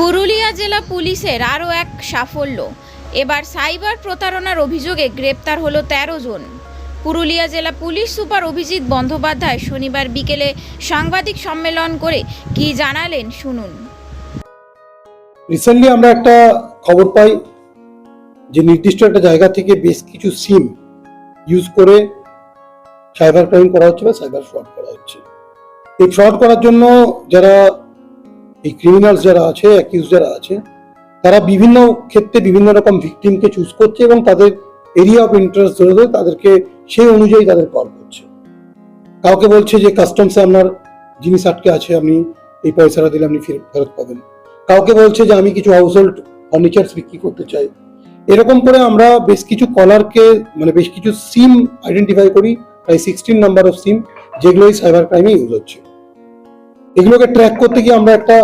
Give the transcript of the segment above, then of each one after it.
পুরুলিয়া জেলা পুলিশের আরও এক সাফল্য। এবার সাইবার প্রতারণার অভিযোগে গ্রেপ্তার হলো তেরো জন। পুরুলিয়া জেলা পুলিশ সুপার অভিজিৎ বন্দ্যোপাধ্যায় শনিবার বিকেলে সাংবাদিক সম্মেলন করে কি জানালেন শুনুন। রিসেন্টলি আমরা একটা খবর পাই যে নির্দিষ্ট একটা জায়গা থেকে বেশ কিছু সিম ইউজ করে সাইবার ক্রাইম করা হচ্ছে বা সাইবার ফ্রড করা হচ্ছে। এই ফ্রড করার জন্য যারা এই ক্রিমিনালস যারা আছে অ্যাকিউজ যারা আছে, তারা বিভিন্ন ক্ষেত্রে বিভিন্ন রকম ভিকটিমকে চুজ করছে এবং তাদের এরিয়া অফ ইন্টারেস্ট ধরে ধরে তাদেরকে সেই অনুযায়ী তাদের কল করছে। কাউকে বলছে যে কাস্টমসে আপনার জিনিস আটকে আছে, আপনি এই পয়সাটা দিলে আপনি ফেরত পাবেন। কাউকে বলছে যে আমি কিছু হাউস হোল্ড ফার্নিচার্স বিক্রি করতে চাই। এরকম করে আমরা বেশ কিছু কলারকে মানে বেশ কিছু সিম আইডেন্টিফাই করি, প্রায় সিক্সটিন নাম্বার অফ সিম যেগুলো এই সাইবার ক্রাইমে ইউজ হচ্ছে। এগুলোকে ট্র্যাক করতে গিয়ে আমরা একটা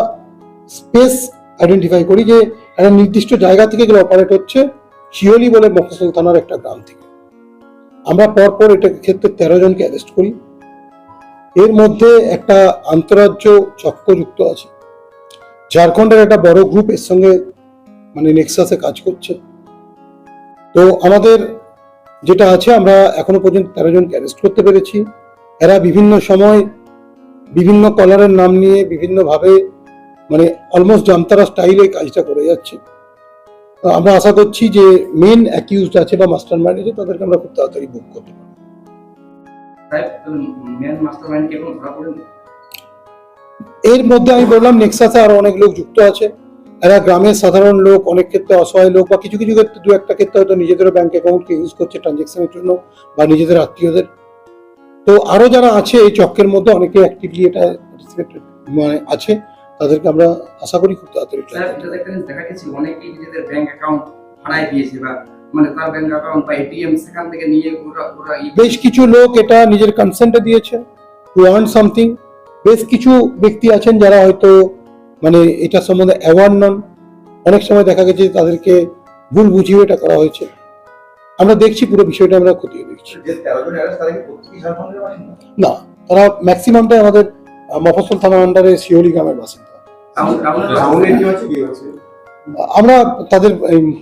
স্পেস আইডেন্টিফাই করি যে একটা নির্দিষ্ট জায়গা থেকে এগুলো অপারেট হচ্ছে শিওলি বলে মফসল থানার একটা গ্রাম থেকে। আমরা পরপর এটা ক্ষেত্রে তেরো জনকে অ্যারেস্ট করি। এর মধ্যে একটা আন্তরাজ্য চক্র যুক্ত আছে। ঝাড়খণ্ডের একটা বড় গ্রুপ এর সঙ্গে মানে নেক্সাসে কাজ করছে। তো আমাদের যেটা আছে আমরা এখনও পর্যন্ত তেরো জনকে অ্যারেস্ট করতে পেরেছি। এরা বিভিন্ন সময় বিভিন্ন কলারের নাম নিয়ে বিভিন্নভাবে মানে অলমোস্ট জামতারা স্টাইলে কাজটা করে যাচ্ছে। আমরা আশা করছি যে মেন অ্যাকিউজড আছে বা মাস্টার মাইন্ড আছে তাদেরকে আমরা খুব তাড়াতাড়ি বুক করতে পারব। এর মধ্যে আমি বললাম নেক্সাসে আরও অনেক লোক যুক্ত আছে। এরা গ্রামের সাধারণ লোক অনেক ক্ষেত্রে অসহায় লোক বা কিছু কিছু ক্ষেত্রে দু একটা ক্ষেত্রে হয়তো নিজেদের ব্যাংক অ্যাকাউন্টকে ইউজ করছে ট্রানজেকশনের জন্য বা নিজেদের আত্মীয়দের। তো আরও যারা আছে এই চক্রের মধ্যে অনেকে অ্যাক্টিভলি এটা মানে আছে তাদেরকে আমরা আশা করি খুব তাড়াতাড়ি দেখা গেছে অনেকেই নিজেদের ব্যাংক অ্যাকাউন্ট হারাই দিয়েছে বা মানে তার ব্যাংক অ্যাকাউন্ট বা এটিএম সেখান থেকে নিয়ে ওরা ওরা বেশ কিছু লোক এটা নিজের কনসেন্টে দিয়েছে টু আর্ন সামথিং বেশ কিছু ব্যক্তি আছেন যারা হয়তো মানে এটা সম্বন্ধে অ্যাওয়ার নন। অনেক সময় দেখা গেছে তাদেরকে ভুল বুঝিয়ে এটা করা হয়েছে। আমরা দেখছি পুরো বিষয়টা আমরা খতিয়ে দেখছি। না? তারা ম্যাক্সিমামটাই আমাদের আহ, মফস্বল থানার আন্ডারে শিওলি গ্রামের বাসিন্দা। টাউন- টাউনের টাউনে কি হচ্ছে কি হচ্ছে? আমরা তাদের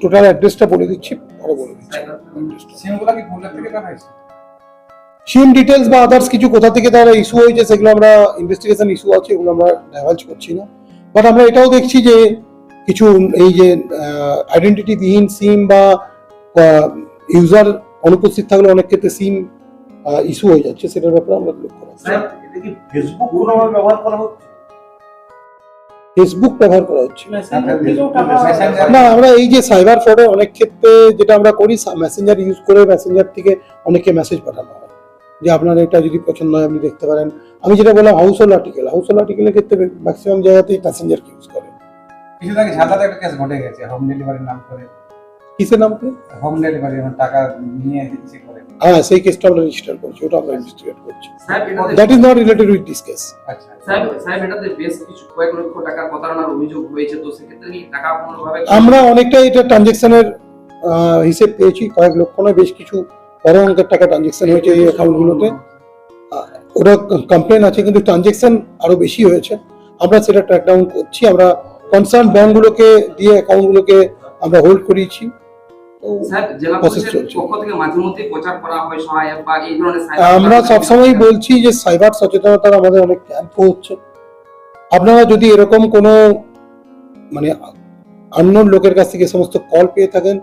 টোটাল অ্যাড্রেসটা বলে দিচ্ছি পরে বলে দিচ্ছি। সিম ডিটেলস বা আদার্স কিছু কোথা থেকে তারা ইস্যু হয়েছে সেগুলো আমরা ইনভেস্টিগেশন ইস্যু আছে এগুলো আমরা ডাইভার্জ করছি না। বাট আমরা এটাও দেখছি যে কিছু এই যে আইডেন্টিটি বিহীন সিম বা ইউজার অনুপস্থিত থাকলে অনেক ক্ষেত্রে সিম ইস্যু হয়ে যাচ্ছে সেটার ব্যাপারে আমরা লক্ষ্য রাখছি স্যার এটা কি ফেসবুক কোনোভাবে ব্যবহার করা হচ্ছে? ফেসবুক ব্যবহার করা হচ্ছে। না আমরা এই যে সাইবার ফ্রডে অনেক ক্ষেত্রে যেটা আমরা করি মেসেঞ্জার ইউজ করে মেসেঞ্জার থেকে অনেকে মেসেজ পাঠানো হয়। যে আপনার এটা যদি পছন্দ হয় আপনি দেখতে পারেন। আমি যেটা বললাম household article household আর্টিকেলের ক্ষেত্রে ম্যাক্সিমাম জায়গাতেই মেসেঞ্জারকে ইউজ করে। কিছুদিন আগে ঝালদাতে একটা কেস ঘটে গেছে হোম ডেলিভারির নাম করে? কিসের নাম করে হোম ডেলিভারি মানে টাকা নিয়ে ইসে করে। হ্যাঁ সেই কেসটা আমরা রেজিস্টার করছি ওটা আমরা ইনভেস্টিগেট করছি। That is not related with this case আচ্ছা। সাহেব সাহেব এটাতে বেশ কিছু কয়েক লক্ষ টাকার প্রতারণার অভিযোগ হয়েছে তো সেক্ষেত্রে কি টাকা কোনোভাবে আমরা অনেকটা এটা ট্রানজেকশনের হিসেব পেয়েছি কয়েক লক্ষ নয় বেশ কিছু বড় অঙ্কের টাকা ট্রানজেকশন হয়েছে এই অ্যাকাউন্টগুলোতে ওটা কমপ্লেন আছে কিন্তু ট্রানজেকশন আরও বেশি হয়েছে। আমরা সেটা ট্র্যাক ডাউন করছি আমরা কনসার্ন ব্যাংকগুলোকে দিয়ে অ্যাকাউন্টগুলোকে আমরা হোল্ড করিয়েছি। আমরা সবসময় বলছি যে সাইবার সচেতনতার আমাদের অনেক ক্যাম্প হচ্ছে। আপনারা যদি এরকম কোনো মানে আননোন লোকের কাছ থেকে সমস্ত কল পেয়ে থাকেন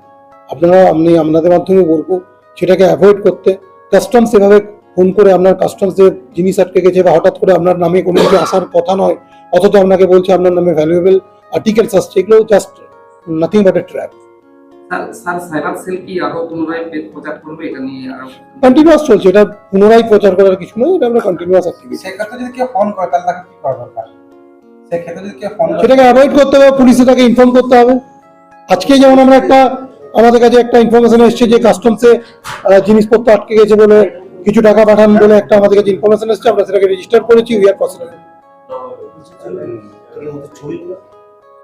আপনারা আমি আপনাদের মাধ্যমে বলব সেটাকে অ্যাভয়েড করতে কাস্টমস এভাবে ফোন করে আপনার কাস্টমস যে জিনিস আটকে গেছে বা হঠাৎ করে আপনার নামে কোনো কিছু আসার কথা নয় অথচ আপনাকে বলছে আপনার নামে ভ্যালুয়েবল আর্টিকেলস আসছে এগুলো just nothing but a trap sir sir cyber cell কি আরও পুনরায় প্রচার করবে এটা নিয়ে আরও কন্টিনিউয়াস চলছে এটা পুনরায় প্রচার করার কিছু নয় এটা আমরা কন্টিনিউয়াস অ্যাক্টিভিটি সেক্ষেত্রে যদি কেউ ফোন করে তাহলে তাকে কি করা দরকার সেক্ষেত্রে যদি কেউ ফোন সেটাকে অ্যাভয়েড করতে হবে পুলিশে তাকে ইনফর্ম করতে হবে আজকে যেমন আমরা একটা আমাদের কাছে একটা ইনফরমেশন এসেছে যে কাস্টমসে জিনিসপত্র আটকে গেছে বলে কিছু টাকা পাঠান বলে একটা আমাদের কাছে ইনফরমেশন এসেছে আমরা সেটাকে রেজিস্টার করেছি উই আর পসিবল